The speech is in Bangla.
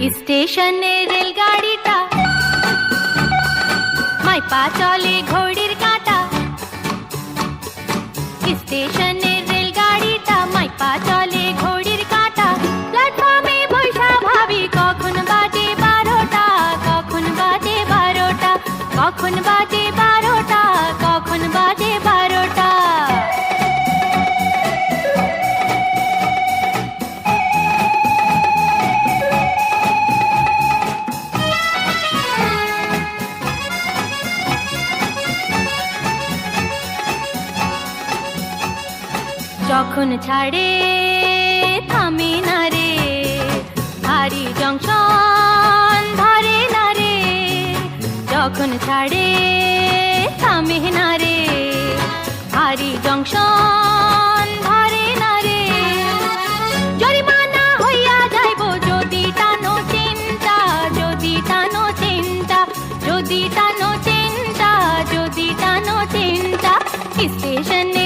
স্টেশনে রেলগাড়িটা। মাই পা চলে ঘড়ির কাঁটা। স্টেশনে রেলগাড়িটা মাই পা চলে ঘড়ির কাঁটা। প্ল্যাটফর্মে বৈশা ভাবি, কখন বাজে বারোটা, কখন বাজে বারোটা, কখন বাজে বারোটা যখন ছাড়ে, থামে না রে। ভারী জংশন ধরে না রে। যখন ছাড়ে, থামে না রে। ভারী জংশন ধরে না রে। জরিমানা হইয়া যাইব, যদি টানো চিন্তা, যদি টানো চিন্তা, যদি টানো চিন্তা, যদি টানো চিন্তা। স্টেশনে